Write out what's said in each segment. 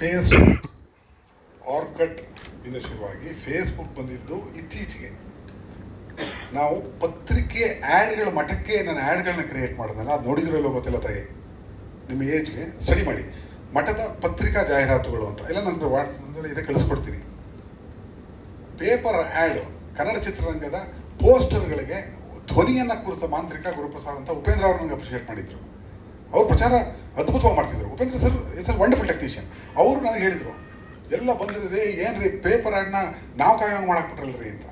Facebook Arcot ಇಂದ ಶುರುವಾಗಿ Facebook ಬಂದಿದ್ದು ಇತ್ತೀಚೆಗೆ. ನಾವು ಪತ್ರಿಕೆ ಆ್ಯಡ್ಗಳ ಮಠಕ್ಕೆ ನಾನು ಆ್ಯಡ್ಗಳನ್ನ ಕ್ರಿಯೇಟ್ ಮಾಡಿದ್ನಲ್ಲ, ಅದು ನೋಡಿದ್ರಲ್ಲೋ ಗೊತ್ತಿಲ್ಲ ತಾಯಿ? ನಿಮ್ಮ ಏಜ್ಗೆ ಸ್ಟಡಿ ಮಾಡಿ. ಮಠದ ಪತ್ರಿಕಾ ಜಾಹೀರಾತುಗಳು ಅಂತ. ಎಲ್ಲ ನನ್ನ ವಾಟ್ಸಪ್ನಲ್ಲಿ ಇದೆ, ಕಳಿಸ್ಕೊಡ್ತೀನಿ. ಪೇಪರ್ ಆ್ಯಡ್ ಕನ್ನಡ ಚಿತ್ರರಂಗದ ಪೋಸ್ಟರ್ಗಳಿಗೆ ಧ್ವನಿಯನ್ನು ಕೂರಿಸೋ ಮಾಂತ್ರಿಕ ಗುರುಪ್ರಸಾದ್ ಅಂತ ಉಪೇಂದ್ರ ಅವರು ನನಗೆ ಅಪ್ರಿಷಿಯೇಟ್ ಮಾಡಿದ್ರು. ಅವ್ರು ಪ್ರಚಾರ ಅದ್ಭುತವಾಗಿ ಮಾಡ್ತಿದ್ರು. Upendra sir it's a wonderful technician ಅವರು ನನಗೆ ಹೇಳಿದರು, ಎಲ್ಲ ಬಂದ್ರೆ ರೀ, ಏನು ರೀ ಪೇಪರ್ ಆ್ಯಡ್ನ ನಾವು ಕಾಯಂಗೆ ಮಾಡಾಕ್ಬಿಟ್ರಲ್ಲ ರೀ ಅಂತ.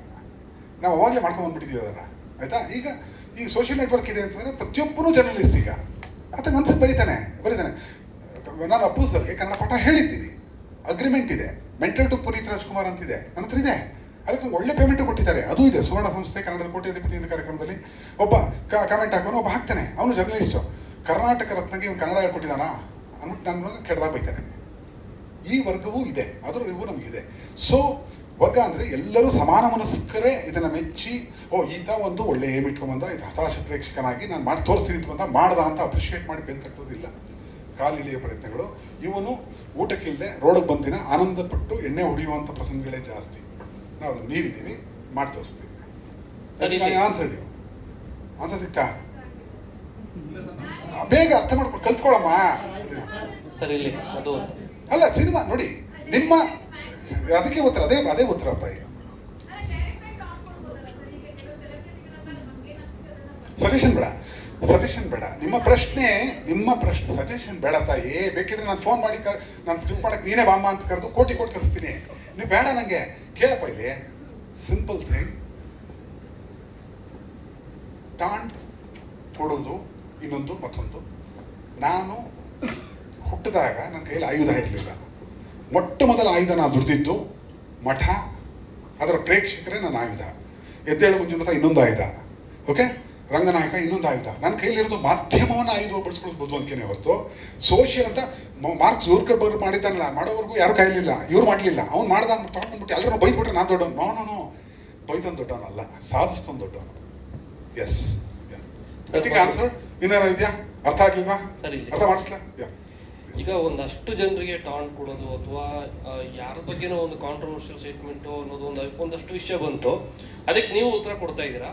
ನಾವು ಅವಾಗಲೇ ಮಾಡ್ಕೊಂಡು ಬಂದ್ಬಿಟ್ಟಿದ್ದೀವಿ ಅದನ್ನು. ಆಯಿತಾ? ಈಗ ಈಗ ಸೋಷಿಯಲ್ ನೆಟ್ವರ್ಕ್ ಇದೆ ಅಂತಂದರೆ ಪ್ರತಿಯೊಬ್ಬರೂ ಜರ್ನಲಿಸ್ಟ್ ಈಗ. ಆತಂಗೆ ಅನ್ಸಕ್ಕೆ ಬರೀತಾನೆ ಬರೀತಾನೆ. ನಾನು ಅಪ್ಪು ಸರ್ಗೆ ಕನ್ನಡ ಪಾಠ ಹೇಳಿದ್ದೀನಿ. ಅಗ್ರಿಮೆಂಟ್ ಇದೆ. ಮೆಂಟಲ್ ಟು ಪುನೀತ್ ರಾಜ್ಕುಮಾರ್ ಅಂತಿದೆ. ನನ್ನ ಹತ್ರ ಇದೆ. ಅದಕ್ಕೆ ಒಳ್ಳೆ ಪೇಮೆಂಟ್ ಕೊಟ್ಟಿದ್ದಾರೆ. ಅದು ಇದೆ. ಸುವರ್ಣ ಸಂಸ್ಥೆ ಕನ್ನಡದ ಕೋಟೆ ಅಧಿಪತಿ ಕಾರ್ಯಕ್ರಮದಲ್ಲಿ ಒಬ್ಬ ಕಮೆಂಟ್ ಹಾಕೋನು ಒಬ್ಬ ಹಾಕ್ತಾನೆ. ಅವನು ಜರ್ನಲಿಸ್ಟು ಕರ್ನಾಟಕ ರತ್ನಕ್ಕೆ ಇವನು ಕನ್ನಡ ಹೇಳ್ಕೊಟ್ಟಿದ್ದಾನ? ಅಂದ್ಬಿಟ್ಟು ನನ್ನ ಕೆಟ್ಟದಾಗ ಬೈತಾನೆ. ಈ ವರ್ಗವೂ ಇದೆ ಅದರ ಇವು ನಮಗಿದೆ. ಸೊ ವರ್ಗ ಅಂದರೆ ಎಲ್ಲರೂ ಸಮಾನ ಮನಸ್ಕರೇ ಇದನ್ನು ಮೆಚ್ಚಿ ಓ ಈತ ಒಂದು ಒಳ್ಳೆ ಏಮ್ ಇಟ್ಕೊಂಬಂದ ಇದು ಹತಾಶ ಪ್ರೇಕ್ಷಕನಾಗಿ ನಾನು ಮಾಡಿ ತೋರಿಸ್ತೀನಿ ಅಂತ ಬಂದ ಮಾಡ್ದ ಅಂತ ಅಪ್ರಿಷಿಯೇಟ್ ಮಾಡಿ ಬೆಂತಟ್ಟೋದಿಲ್ಲ ಕಾಲಿಳಿಯ ಪ್ರಯತ್ನಗಳು. ಇವನು ಊಟಕ್ಕಿಲ್ಲದೆ ರೋಡಿಗೆ ಬಂದಿನ ಆನಂದಪಟ್ಟು ಎಣ್ಣೆ ಹೊಡೆಯುವಂಥ ಪ್ರಸಂಗಗಳೇ ಜಾಸ್ತಿ. ನಾವು ಅದನ್ನು ಮೀರಿದ್ದೀವಿ ಮಾಡಿ ತೋರಿಸ್ತೀವಿ. ಸರಿ, ಆನ್ಸರ್ ನೀವು ಆನ್ಸರ್ ಸಿಗ್ತಾ? ಬೇಗ ಅರ್ಥ ಮಾಡ್ಕೊಂಡು ಕಲ್ತ್ಕೊಳಮ್ಮ. ಸರ್ ಇಲ್ಲಿ ಅದು ಅಲ್ಲ ಸಿನಿಮಾ ನೋಡಿ ನಿಮ್ಮ ಅದಕ್ಕೆ ಉತ್ತರ ಅದೇ ಅದೇ ಉತ್ತರ ತಾಯಿ ಸಜೆಷನ್ ಬೇಡ ಸಜೆಷನ್ ಬೇಡ. ನಿಮ್ಮ ಪ್ರಶ್ನೆ ನಿಮ್ಮ ಪ್ರಶ್ನೆ ಸಜೆಷನ್ ಬೇಡ ತಾಯಿ. ಬೇಕಿದ್ರೆ ನಾನು ಫೋನ್ ಮಾಡಿ ಕರ್ ನಾನು ಸ್ಕ್ರಿಪ್ಟ್ ಮಾಡಕ್ಕೆ ನೀನೇ ಬಾಮ್ಮ ಅಂತ ಕರೆದು ಕೋಟಿ ಕೋಟಿ ಕಳಿಸ್ತೀನಿ ನೀವು ಬೇಡ ನನಗೆ ಕೇಳಪ್ಪ ಇಲ್ಲಿ. ಸಿಂಪಲ್ ಥಿಂಗ್ ಟಾಂಟ್ ಕೊಡೋದು. ಇನ್ನೊಂದು ಮತ್ತೊಂದು. ನಾನು ಹುಟ್ಟಿದಾಗ ನನ್ನ ಕೈಯಲ್ಲಿ ಆಯುಧ ಇರಲಿಲ್ಲ. ಮೊಟ್ಟ ಮೊದಲ ಆಯುಧ ನಾನು ದುಡ್ದಿದ್ದು ಮಠ ಅದರ ಪ್ರೇಕ್ಷಕರೇ ನನ್ನ ಆಯುಧ. ಎದ್ದೇಳು ಮಂಜುನಾಥ ಇನ್ನೊಂದು ಆಯುಧ. ಓಕೆ ರಂಗನಾಯಕ ಇನ್ನೊಂದು ಆಯುಧ. ನನ್ನ ಕೈಯಲ್ಲಿರೋದು ಮಾಧ್ಯಮವನ್ನು ಆಯುಧ ಬಳಸ್ಕೊಳ್ಳೋದು ಬುದ್ಧಿವಂತಿಕೆನೇ ಹೊರತು. ಸೋಷಿಯಲ್ ಅಂತ ಮಾರ್ಕ್ಸ್ ಮಾರ್ಕ್ ಬರ್ ಮಾಡಿದ್ದಾನಲ್ಲ ಮಾಡೋವರೆಗೂ ಯಾರು ಕೈಯಲ್ಲಿಲ್ಲ ಇವ್ರು ಮಾಡಲಿಲ್ಲ. ಅವ್ನು ಮಾಡ್ದ ತಗೊಂಡ್ಬಿಟ್ಟು ಎಲ್ಲರೂ ಬೈದ್ಬಿಟ್ರೆ ನಾನು ದೊಡ್ಡವನು. ನೋ ನೋ ನೋ ಬೈದನ್ ದೊಡ್ಡವನಲ್ಲ ಸಾಧಿಸ್ತೊಂದು ದೊಡ್ಡವನು. ಎಸ್ ಐ ಥಿಂಕ್ ಆನ್ಸರ್ ಇನ್ನೇನೋ ಇದೆಯಾ? ಅರ್ಥ ಆಗ್ಲಿಲ್ವಾ? ಸರಿ. ಅರ್ಥ ಮಾಡಿಸ್ಲ ಈಗ ಒಂದಷ್ಟು ಜನರಿಗೆ ಟಾಂಟ್ ಕೊಡೋದು ಅಥವಾ ಯಾರ ಬಗ್ಗೆನೋ ಒಂದು ಕಾಂಟ್ರವರ್ಷಿಯಲ್ ಸ್ಟೇಟ್ಮೆಂಟ್ ಅನ್ನೋದು ಒಂದು ಒಂದಷ್ಟು ವಿಷಯ ಬಂತು. ಅದಕ್ಕೆ ನೀವು ಉತ್ತರ ಕೊಡ್ತಾ ಇದ್ದೀರಾ?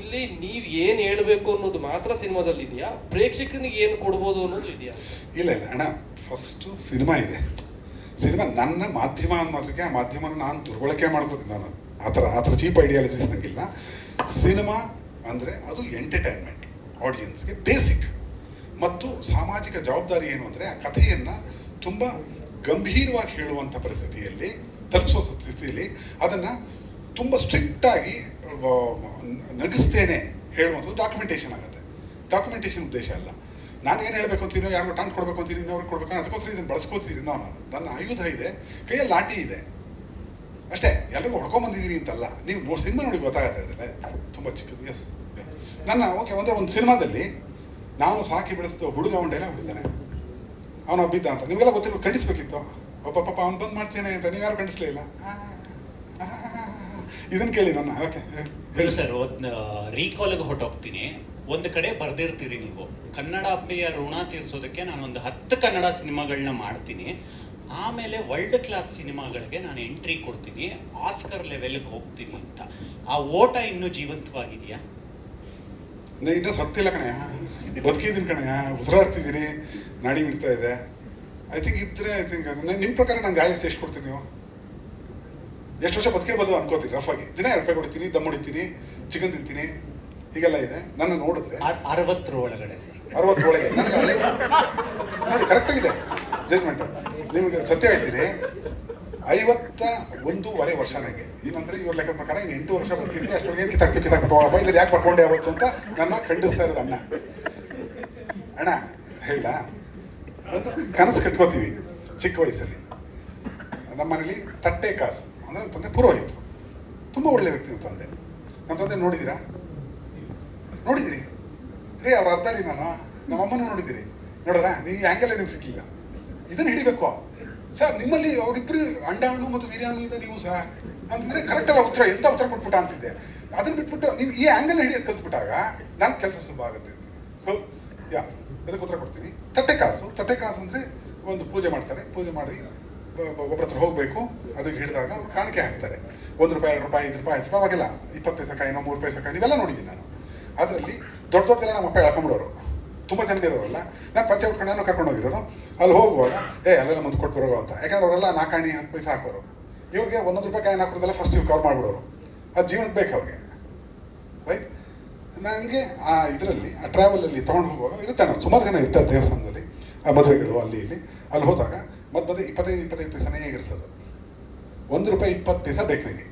ಇಲ್ಲಿ ನೀವು ಏನು ಹೇಳಬೇಕು ಅನ್ನೋದು ಮಾತ್ರ ಸಿನಿಮಾದಲ್ಲಿ ಇದೆಯಾ ಪ್ರೇಕ್ಷಕನಿಗೆ ಏನು ಕೊಡ್ಬೋದು ಅನ್ನೋದು ಇದೆಯಾ? ಇಲ್ಲ ಇಲ್ಲ. ಅಣ್ಣ ಫಸ್ಟು ಸಿನಿಮಾ ಇದೆ. ಸಿನಿಮಾ ನನ್ನ ಮಾಧ್ಯಮ ಅನ್ನೋದಕ್ಕೆ ಆ ಮಾಧ್ಯಮನ ನಾನು ದುರ್ಬಳಕೆ ಮಾಡ್ಕೋತೀನಿ ನಾನು. ಆ ಥರ ಆ ಥರ ಚೀಪ್ ಐಡಿಯಾಲಜಿಸ್ ನಂಗಿಲ್ಲ. ಸಿನಿಮಾ ಅಂದರೆ ಅದು ಎಂಟರ್ಟೈನ್ಮೆಂಟ್ ಆಡಿಯನ್ಸ್ಗೆ ಬೇಸಿಕ್ ಮತ್ತು ಸಾಮಾಜಿಕ ಜವಾಬ್ದಾರಿ ಏನು ಅಂದರೆ ಆ ಕಥೆಯನ್ನು ತುಂಬ ಗಂಭೀರವಾಗಿ ಹೇಳುವಂಥ ಪರಿಸ್ಥಿತಿಯಲ್ಲಿ ತಲುಪಿಸೋ ಸ್ಥಿತಿಯಲ್ಲಿ ಅದನ್ನು ತುಂಬ ಸ್ಟ್ರಿಕ್ಟಾಗಿ ನಗಿಸ್ತೇನೆ ಹೇಳುವಂಥದ್ದು ಡಾಕ್ಯುಮೆಂಟೇಷನ್ ಆಗುತ್ತೆ. ಡಾಕ್ಯುಮೆಂಟೇಷನ್ ಉದ್ದೇಶ ಅಲ್ಲ. ನಾನು ಏನು ಹೇಳಬೇಕು ಅಂತೀನೋ ಯಾರಿಗೂ ಟಾಂಟ್ ಕೊಡಬೇಕು ಅಂತೀನಿ ಇನ್ನೊಬ್ರಿಗೆ ಕೊಡಬೇಕು, ಅದಕ್ಕೋಸ್ಕರ ಇದನ್ನು ಬಳಸ್ಕೋತೀನಿ ನಾನು ನನ್ನ ಆಯುಧ ಇದೆ, ಕೈಯಲ್ಲಿ ಲಾಠಿ ಇದೆ. ಅಷ್ಟೇ, ಎಲ್ರಿಗೂ ಹೊಡ್ಕೊಂಬಂದಿದ್ದೀನಿ ಅಂತಲ್ಲ. ನೀವು ಮೂರು ಸಿನಿಮಾ ನೋಡಿ ಗೊತ್ತಾಗತ್ತೆ ಅದೆಲ್ಲ ತುಂಬ ಚಿಕ್ಕದು. ಎಸ್ ನನ್ನ ಓಕೆ ಒಂದೇ ಒಂದು ಸಿನಿಮಾದಲ್ಲಿ ನಾನು ಸಾಕಿ ಬೆಳೆಸ್ತು ಹುಡುಗ ಒಂಡೆಲ್ಲ ಹೊಡಿತಾನೆ ಅವನು ಬಿದ್ದ ಅಂತ ನಿಮಗೆಲ್ಲ ಗೊತ್ತಿರೋ ಖಂಡಿಸ್ಬೇಕಿತ್ತು ಒಬ್ಬ ಪಾಪ ಅವ್ನು ಬಂದು ಮಾಡ್ತೇನೆ ಅಂತ ನೀವ್ಯಾರು ಖಂಡಿಸ್ಲೇ ಇಲ್ಲ ಇದನ್ನು ಕೇಳಿ ನನ್ನ ಓಕೆ ಹೇಳಿ ಸರ್ ಒಂದು ರೀಕಾಲ್ಗೆ ಹೊಟ್ಟೋಗ್ತೀನಿ ಒಂದು ಕಡೆ ಬರ್ದಿರ್ತೀರಿ ನೀವು ಕನ್ನಡ ಪ್ರಿಯ ಋಣ ತೀರಿಸೋದಕ್ಕೆ ನಾನು ಒಂದು ಹತ್ತು ಕನ್ನಡ ಸಿನಿಮಾಗಳನ್ನ ಮಾಡ್ತೀನಿ ಆಮೇಲೆ ವರ್ಲ್ಡ್ ಕ್ಲಾಸ್ ಸಿನಿಮಾಗಳಿಗೆ ನಾನು ಎಂಟ್ರಿ ಕೊಡ್ತೀನಿ ಆಸ್ಕರ್ ಲೆವೆಲ್ಗೆ ಹೋಗ್ತೀನಿ ಅಂತ ಆ ಓಟ ಇನ್ನೂ ಜೀವಂತವಾಗಿದೆಯಾ ಇನ್ನೂ ಸತ್ತಿಲ್ಲ ಕಣಯ್ಯ ಬದುಕಿದ್ದೀನಿ ಕಣಯ್ಯ ಉಸಿರಾಡ್ತಿದ್ದೀನಿ ನಾಡಿ ಮಿಡ್ತಾ ಇದೆ. ಐ ಥಿಂಕ್ ಇದ್ರೆ ಐ ಥಿಂಕ್ ನಿಮ್ಮ ಪ್ರಕಾರ ನಂಗೆ ಗಾಯಸ್ ಎಷ್ಟು ಕೊಡ್ತೀನಿ ನೀವು? ಎಷ್ಟು ವರ್ಷ ಬದುಕಿರ್ಬೋದು ಅನ್ಕೋತೀನಿ ರಫ್ ಆಗಿ. ದಿನ ಎರಡು ರೂಪಾಯಿ ಕೊಡ್ತೀನಿ ದಮ್ ಹೊಡಿತೀನಿ ಚಿಕನ್ ತಿಂತೀನಿ. ಹೀಗೆಲ್ಲ ಇದೆ. ನನ್ನ ನೋಡಿದ್ರೆ ಅರ್- ಅರವತ್ತರ ಒಳಗಡೆ ಸರ್. ಅರವತ್ತೊಳಗೆ ನನಗೆ ನೋಡಿ ಕರೆಕ್ಟಾಗಿದೆ ಜಜ್ಮೆಂಟ್ ನಿಮಗೆ ಸತ್ಯ ಹೇಳ್ತೀನಿ. ಐವತ್ತ ಒಂದೂವರೆ ವರ್ಷ ನನಗೆ ಏನಂದ್ರೆ ಇವ್ರ ಲೆಕ್ಕದ ಪ್ರಕಾರ ಇನ್ನು ಎಂಟು ವರ್ಷ ಬದುಕಿರ್ತೀವಿ ಅಷ್ಟೊಂದು ಏನು ಕಿತ್ತಾಕ್ತು ಕಿತ್ತಾಕ್ಬಿಟ್ಟು ಅಪ್ಪ ಇದ್ರ ಯಾಕೆ ಬರ್ಕೊಂಡೆ ಅವತ್ತು ಅಂತ ನನ್ನ ಖಂಡಿಸ್ತಾ ಇರೋದು ಅಣ್ಣ. ಅಣ್ಣ, ಹೇಳ. ಒಂದು ಕನಸು ಕಟ್ಕೋತೀವಿ ಚಿಕ್ಕ ವಯಸ್ಸಲ್ಲಿ. ನಮ್ಮ ಮನೇಲಿ ತಟ್ಟೆ ಕಾಸು, ಅಂದರೆ ತಂದೆ ಪುರೋಹಿತು. ತುಂಬ ಒಳ್ಳೆ ವ್ಯಕ್ತಿ ನಮ್ಮ ತಂದೆ. ನಮ್ಮ ತಂದೆ ನೋಡಿದ್ದೀರಾ? ನೋಡಿದಿರಿ ರೀ ಅವ್ರ ಅರ್ಧ ರೀ ನಾನು. ನಮ್ಮ ಅಮ್ಮನೂ ನೋಡಿದಿರಿ ನೋಡ್ರ ನೀವು ಆ್ಯಂಗಲೇ ನಿಮ್ಗೆ ಸಿಕ್ಕಿಲ್ಲ ಇದನ್ನು ಹಿಡಿಬೇಕು. ಸರ್, ನಿಮ್ಮಲ್ಲಿ ಅವರಿಬ್ಬರು ಅಂಡಾಣು ಮತ್ತು ಬಿರಿಯಾನಿ ಇದೆ ನೀವು ಸರ್ ಅಂತಂದ್ರೆ ಕರೆಕ್ಟ್ ಅಲ್ಲ ಉತ್ತರ ಎಂತ ಉತ್ತರ ಕೊಟ್ಬಿಟ್ಟ ಅಂತಿದ್ದೆ. ಅದನ್ನ ಬಿಟ್ಬಿಟ್ಟು ನೀವು ಈ ಆ್ಯಂಗಲ್ ಹಿಡಿಯೋದು ಕಲ್ತ್ಬಿಟ್ಟಾಗ ನನ್ನ ಕೆಲಸ ಸುಲಭ ಆಗುತ್ತೆ ಯಾ ಅದಕ್ಕೆ ಉತ್ತರ ಕೊಡ್ತೀನಿ? ತಟ್ಟೆ ಕಾಸು. ತಟ್ಟೆ ಕಾಸು ಅಂದರೆ ಒಂದು ಪೂಜೆ ಮಾಡ್ತಾರೆ. ಪೂಜೆ ಮಾಡಿ ಒಬ್ಬರ ಹತ್ರ ಹೋಗಬೇಕು. ಅದಕ್ಕೆ ಹಿಡಿದಾಗ ಕಾಣಿಕೆ ಹಾಕ್ತಾರೆ ಒಂದು ರೂಪಾಯಿ, ಎರಡು ರೂಪಾಯಿ, ಐದು ರೂಪಾಯಿ ಐದು ರೂಪಾಯಿ, ಅವಾಗೆಲ್ಲ ಇಪ್ಪತ್ತು ಪೈಸೆ ಕಾಯಿನೋ, ಮೂರು ಪೈಸೆ ಕಾಯಿ ಇವೆಲ್ಲ ನೋಡಿದ್ದೀನಿ ನಾನು. ಅದರಲ್ಲಿ ದೊಡ್ಡ ದೊಡ್ಡದೆಲ್ಲ ನಮ್ಮ ಅಪ್ಪ ಎಳ್ಕೊಂಬಿಡೋರು. ತುಂಬ ಜನ ಇರೋರಲ್ಲ. ನಾನು ಪಂಚೆ ಉಟ್ಕೊಂಡು ನಾನು ಕರ್ಕೊಂಡು ಹೋಗಿರೋರು. ಅಲ್ಲಿ ಹೋಗುವಾಗ, ಏ, ಅಲ್ಲೆಲ್ಲ ಮುಂದೆ ಕೊಟ್ಟು ಬರೋ ಅಂತ. ಯಾಕಂದ್ರೆ ಅವರೆಲ್ಲ ನಾಲ್ಕಾಣಿ ಹತ್ತು ಪೈಸೆ ಹಾಕೋರು. ಇವ್ರಿಗೆ ಒಂದೊಂದು ರೂಪಾಯಿ ಕಾಯಿನ ಹಾಕೋದೆಲ್ಲ ಫಸ್ಟ್ ಇವ್ರು ಕವರ್ ಮಾಡಿಬಿಡೋರು. ಅದು ಜೀವನಕ್ಕೆ ಬೇಕು ಅವ್ರಿಗೆ. ರೈಟ್ ನನಗೆ ಆ ಇದರಲ್ಲಿ, ಆ ಟ್ರಾವೆಲಲ್ಲಿ ತೊಗೊಂಡು ಹೋಗುವಾಗ ಇರುತ್ತೆ ನಾವು. ಸುಮಾರು ಜನ ಇರ್ತಾರೆ ದೇವಸ್ಥಾನದಲ್ಲಿ. ಆ ಮದುವೆಗಳು ಅಲ್ಲಿ ಇಲ್ಲಿ. ಅಲ್ಲಿ ಹೋದಾಗ ಮತ್ತೆ ಮತ್ತೆ ಇಪ್ಪತ್ತೈದು ಇಪ್ಪತ್ತೈದು ಪೈಸೆನೇ ಹೇಗಿರ್ಸೋದು ಒಂದು ರೂಪಾಯಿ ಇಪ್ಪತ್ತು ಪೈಸೆ ಬೇಕು ನನಗೆ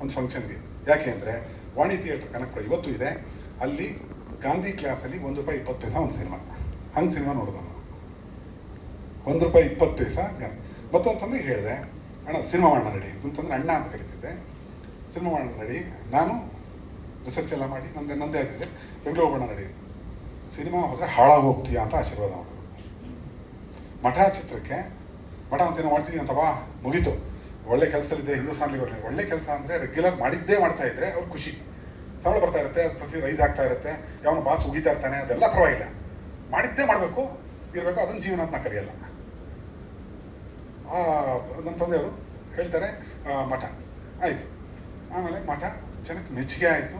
ಒಂದು ಫಂಕ್ಷನ್ಗೆ ಯಾಕೆ ಅಂದರೆ ವಾಣಿ ಥಿಯೇಟರ್ ಕನಕಪುರ ಇವತ್ತು ಇದೆ. ಅಲ್ಲಿ ಗಾಂಧಿ ಕ್ಲಾಸಲ್ಲಿ ಒಂದು ರೂಪಾಯಿ ಇಪ್ಪತ್ತು ಪೈಸೆ ಒಂದು ಸಿನಿಮಾ ಹಂಗೆ ಸಿನಿಮಾ ನೋಡಿದೆ ನಾನು. ಒಂದು ರೂಪಾಯಿ ಇಪ್ಪತ್ತು ಪೈಸ ಮತ್ತೊಂದು ತಂದೆ ಹೇಳಿದೆ ಅಣ್ಣ ಸಿನಿಮಾ ಮಾಡೋಣ ರೆಡಿ ಅಂತಂದ್ರೆ ಅಣ್ಣ ಅಂತ ಕರಿತಿದ್ದೆ. ಸಿನಿಮಾ ಮಾಡೋಣ ನಡಿ. ನಾನು ರಿಸರ್ಚ್ ಎಲ್ಲ ಮಾಡಿ, ನಂದೇ ನಂದೇ ಆಗಿದೆ. ಬೆಂಗಳೂರು ಹೋಗೋಣ ನಡಿ. ಸಿನಿಮಾ ಹೋದರೆ ಹೋಗ್ತೀಯ ಅಂತ ಆಶೀರ್ವಾದ ಮಾಡಿ ಮಠ ಚಿತ್ರಕ್ಕೆ, ಮಠ ಅಂತೇನೋ ಮಾಡ್ತೀನಿ ಅಂತ ಬಾ, ಮುಗೀತು. ಒಳ್ಳೆ ಕೆಲಸದಲ್ಲಿದೆ ಹಿಂದೂಸ್ತಾನಲ್ಲಿ ಬರಲಿ. ಒಳ್ಳೆ ಕೆಲಸ ಅಂದರೆ ರೆಗ್ಯುಲರ್ ಮಾಡಿದ್ದೇ ಮಾಡ್ತಾ ಇದ್ರೆ ಅವ್ರು ಖುಷಿ. ಸಂಬಳ ಬರ್ತಾ ಇರುತ್ತೆ ಅದು ಪ್ರತಿ ರೈಸ್ ಆಗ್ತಾ ಇರುತ್ತೆ. ಯಾವನು ಬಾಸ್ ಉಗಿತಾ ಇರ್ತಾನೆ, ಅದೆಲ್ಲ ಪರವಾಗಿಲ್ಲ. ಮಾಡಿದ್ದೇ ಮಾಡಬೇಕು, ಇರಬೇಕು, ಅದನ್ನು ಜೀವನ ಅಂತ ಕರೆಯಲ್ಲ. ನಮ್ಮ ತಂದೆಯವರು ಹೇಳ್ತಾರೆ ಮಠ. ಆಯಿತು. ಆಮೇಲೆ ಮಠ ಜನಕ್ಕೆ ಮೆಚ್ಚುಗೆ ಆಯಿತು.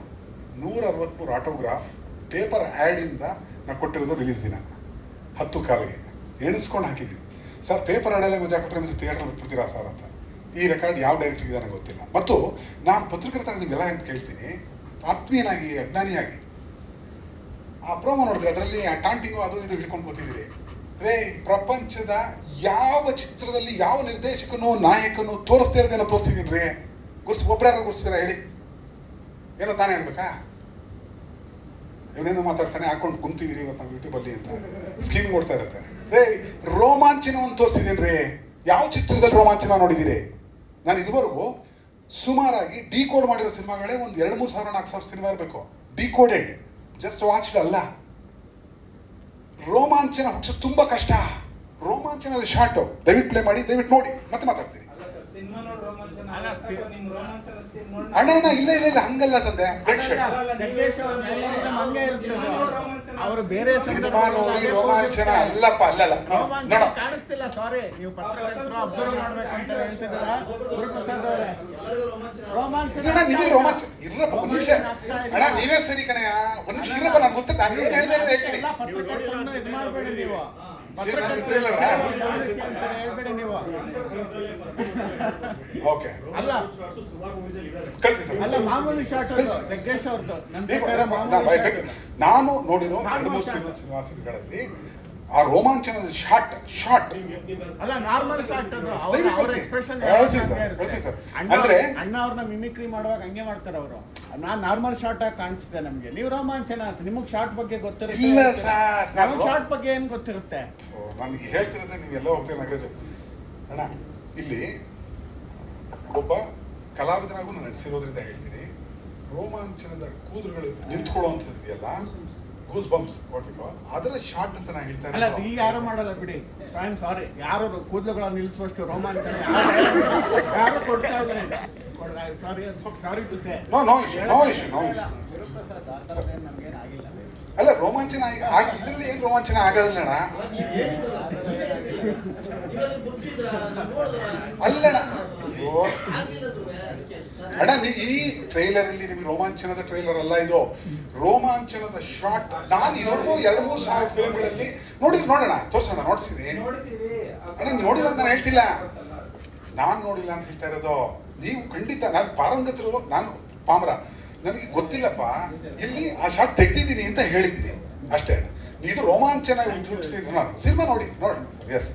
ನೂರ ಅರವತ್ತ್ಮೂರು ಆಟೋಗ್ರಾಫ್ ಪೇಪರ್ ಆ್ಯಡಿಂದ ನಾ ಕೊಟ್ಟಿರೋದು ರಿಲೀಸ್ ದಿನ. ಹತ್ತು ಕಾಲಿಗೆ. ಎಣಿಸ್ಕೊಂಡು ಹಾಕಿದ್ದೀನಿ ಸರ್, ಪೇಪರ್ ಆಡಲ್ಲೇ ಮಜಾ ಕೊಟ್ಟರೆ ಅಂದರೆ ಥಿಯೇಟ್ರಲ್ಲಿ ಬಿಟ್ಬಿಡ್ತೀರಾ ಸರ್ ಅಂತ. ಈ ರೆಕಾರ್ಡ್ ಯಾವ ಡೈರೆಕ್ಟ್ರಿಗೆ ನನಗೆ ಗೊತ್ತಿಲ್ಲ. ಮತ್ತು ನಾನು ಪತ್ರಕರ್ತರ ನಿಮಗೆಲ್ಲ ಅಂತ ಕೇಳ್ತೀನಿ, ಆತ್ಮೀಯನಾಗಿ, ಅಜ್ಞಾನಿಯಾಗಿ, ಆ ಪ್ರೋಮೋ ನೋಡಿದ್ರೆ ಅದರಲ್ಲಿ ಆ ಟಾಂಟಿಂಗು ಅದು ಇದು ಹಿಡ್ಕೊಂಡು ಕೂತಿದ್ದೀರಿ. ರೇ, ಪ್ರಪಂಚದ ಯಾವ ಚಿತ್ರದಲ್ಲಿ ಯಾವ ನಿರ್ದೇಶಕನು, ನಾಯಕನು ತೋರಿಸ್ತಾ ಇರೋದೇನೋ ತೋರಿಸಿದೀನಿ ರೀ. ಗುರ್ಸ್ ಒಬ್ಬರಾರು ಗುರ್ಸ್ತೀರಾ ಹೇಳಿ. ಏನೋ ತಾನೇ ಹೇಳ್ಬೇಕಾ? ಏನೇನೋ ಮಾತಾಡ್ತಾನೆ ಹಾಕೊಂಡು ಕುಂತೀವಿ ಇವತ್ತು ನಾವು ಯೂಟ್ಯೂಬಲ್ಲಿ ಅಂತ. ಸ್ಕೀಮ್ ಕೊಡ್ತಾ ಇರುತ್ತೆ. ರೇ ರೋಮಾಂಚನವನ್ನು ತೋರಿಸಿದೀನಿ ರೀ. ಯಾವ ಚಿತ್ರದಲ್ಲಿ ರೋಮಾಂಚನ ನೋಡಿದ್ದೀರಿ ನಾನು ಇದುವರೆಗೂ ಸುಮಾರಾಗಿ ಡಿಕೋಡ್ ಮಾಡಿರೋ ಸಿನಿಮಾಗಳೇ ಒಂದು ಎರಡು ಮೂರು ಸಾವಿರ ನಾಲ್ಕು ಸಾವಿರ ಸಿನಿಮಾ ಇರಬೇಕು. ಡಿಕೋಡೆಡ್ ಜಸ್ಟ್ ವಾಚ್ಡ್ ಅಲ್ಲ. ರೋಮಾಂಚನ ತುಂಬ ಕಷ್ಟ. ರೋಮಾಂಚನದ ಶಾರ್ಟು ದಯವಿಟ್ಟು ಪ್ಲೇ ಮಾಡಿ ದಯವಿಟ್ಟು ನೋಡಿ ಮತ್ತೆ ಮಾತಾಡ್ತೀನಿ. ಅಣ್ಣ ಅಣ್ಣ ಇಲ್ಲ ಇಲ್ಲ ಇಲ್ಲ ಹಂಗಲ್ಲ ತಂದೆ. ಅವ್ರ ಮೇಲಿಂದ ಹಂಗೆ ಇರ್ತದೆ ಅವರು ಬೇರೆ ಸಿನಿಮಾ ನೋಡಿ ರೋಮಾಂಚನ. ಅಲ್ಲಪ್ಪ ಅಲ್ಲಲ್ಲ. ನೋಡ. ಕಾಣಿಸ್ತಿಲ್ಲ ಸಾರಿ ನೀವು ಪತ್ರಕರ್ತರು ಅಬ್ಸರ್ವ್ ಮಾಡ್ಬೇಕಂತ ಹೇಳ್ತಿದ್ದೀರ? ಗುರುಪ್ರಸಾದ್ ಅವರೇ. ರೋಮಾಂಚನ. ಅಣ್ಣ ನೀವೇ ರೋಮಾಂಚ ಇರಪ್ಪ ಒಂದು ನಿಮಿಷ. ಅಣ್ಣ ನೀವೇ ಸರಿ ಕಣಯ್ಯ. ಒಂದು ನಿಮಿಷ ಇರಪ್ಪ ನಾನು ಗೊತ್ತಿಲ್ಲ. ನಾನು ಏನು ಹೇಳಿದೆ ಅಂತ ಹೇಳ್ತೀನಿ. ಪತ್ರಕರ್ತರನ್ನ ಇದು ಮಾಡಬೇಡಿ ನೀವು. ಓಕೆ ಅಲ್ಲ. ಕಳಿಸಿ ಸರ್. ಅಲ್ಲ ಮಾಮೂಲಿ ಶಾರ್ಟ್ ಜಗ್ಗೇಶ್ ಅವ್ರದ್ದು. ನಾನು ನೋಡಿರೋ ಎರಡು ಮೂರು ಸಿನಿಮಾಗಳಲ್ಲಿ ಆ ರೋಮಾಂಚನದ ಶಾಟ್ ಶಾಟ್ ಅಲ್ಲ ನಾರ್ಮಲ್ ಶಾರ್ಟ್ ಅದು. ಅವ್ರ ದಯವಿಟ್ಟು ಅವ್ರ ಕಳ್ಸಿ. ಎಕ್ಸ್ಪ್ರೆಷನ್ ಸರ್, ಕಳ್ಸಿ ಸರ್. ಅಂದ್ರೆ- ಅಣ್ಣ ಅವ್ರನ್ನ ಮಿಮಿಕ್ರಿ ಮಾಡುವಾಗ ಹಂಗೆ ಮಾಡ್ತಾರೆ ಅವರು. ನಾನ್ ನಾರ್ಮಲ್ ಶಾರ್ಟ್ ಆಗಿ ಕಾಣಿಸ್ತಿದೆ ನಮ್ಗೆ. ನೀವು ರೋಮಾಂಚನ ಅಂತ. ನಿಮಗ್ ಶಾರ್ಟ್ ಬಗ್ಗೆ ಗೊತ್ತಿರುತ್ತೆ ಇಲ್ಲ ಸರ್, ನಾನು ಶಾರ್ಟ್ ಬಗ್ಗೆ ಏನ್ ಗೊತ್ತಿರುತ್ತೆ? ನನಗೆ ಹೇಳ್ತಿರೋದೇ ನೀವು ಎಲ್ಲ ಹೋಗ್ತೀರ ನಾಗರಾಜು. ಅಣ್ಣ ಇಲ್ಲಿ ಒಬ್ಬ ಕಲಾವಿದನಾಗೂ ನಾನು ನಡೆಸಿರೋದ್ರಿಂದ ಹೇಳ್ತೀನಿ. ರೋಮಾಂಚನದ ಕೂದಲುಗಳು ನಿಂತ್ಕೊಳ್ಳುವಂಥದ್ದು ಇದೆಯಲ್ಲ? ಗೂಸ್ ಬಂಪ್ಸ್ ಅದರ ಶಾರ್ಟ್ ಅಂತ ನಾನು ಹೇಳ್ತಾ ಅಲ್ಲ ಈಗ ಯಾರು ಮಾಡಲ್ಲ ಬಿಡಿ. ಐ ಆಮ್ ಸಾರಿ ಯಾರು ಕೂದಲುಗಳ ನಿಲ್ಲಿಸುವಷ್ಟು ರೋಮಾಂಚನ ಯಾರು ಕೊಡ್ತಾ ಇದ್ದಾರೆ? Sorry sorry to say no no ಅಲ್ಲ ರೋಮಾಂಚನ ಆಗಿ- ಇದರಲ್ಲಿ ಏನು ರೋಮಾಂಚನ ಆಗೋದಿಲ್ಲ ಅಣ್ಣ? ಅಲ್ಲಣ್ಣ. ಅಯ್ಯೋ. ಅಣ್ಣ ನೀವು ಈ ಟ್ರೈಲರ್ ಅಲ್ಲಿ ನಿಮಗೆ ರೋಮಾಂಚನದ ಟ್ರೈಲರ್ ಅಲ್ಲ ಇದು ರೋಮಾಂಚನದ ಶಾಟ್ ನಾನು ಇದುವರೆಗೂ ಎರಡು ಮೂರು ಸಾವಿರ ಫಿಲ್ಮ್ಗಳಲ್ಲಿ ನೋಡಿದ್ರು ನೋಡೋಣ ತೋರ್ಸೋಣ ನೋಡ್ಸಿನಿ ಅಣ್ಣ ನೋಡಿಲ್ಲ ಅಂತ ನಾನು ಹೇಳ್ತಿಲ್ಲ ನಾನು ನೋಡಿಲ್ಲ ಅಂತ ಹೇಳ್ತಾ ಇರೋದು ನೀವು ಖಂಡಿತ ನಾನು ಪಾರಂಗತರು ನಾನು ಪಾಮರ ನನಗೆ ಗೊತ್ತಿಲ್ಲಪ್ಪ ಇಲ್ಲಿ ಆ ಶಾಟ್ ತೆಗ್ದಿದ್ದೀನಿ ಅಂತ ಹೇಳಿದ್ದೀನಿ ಅಷ್ಟೇ ಇದು ರೋಮಾಂಚನ ಸಿನಿಮಾ ನೋಡಿ ನೋಡಿ ಸರ್ ಎಸ್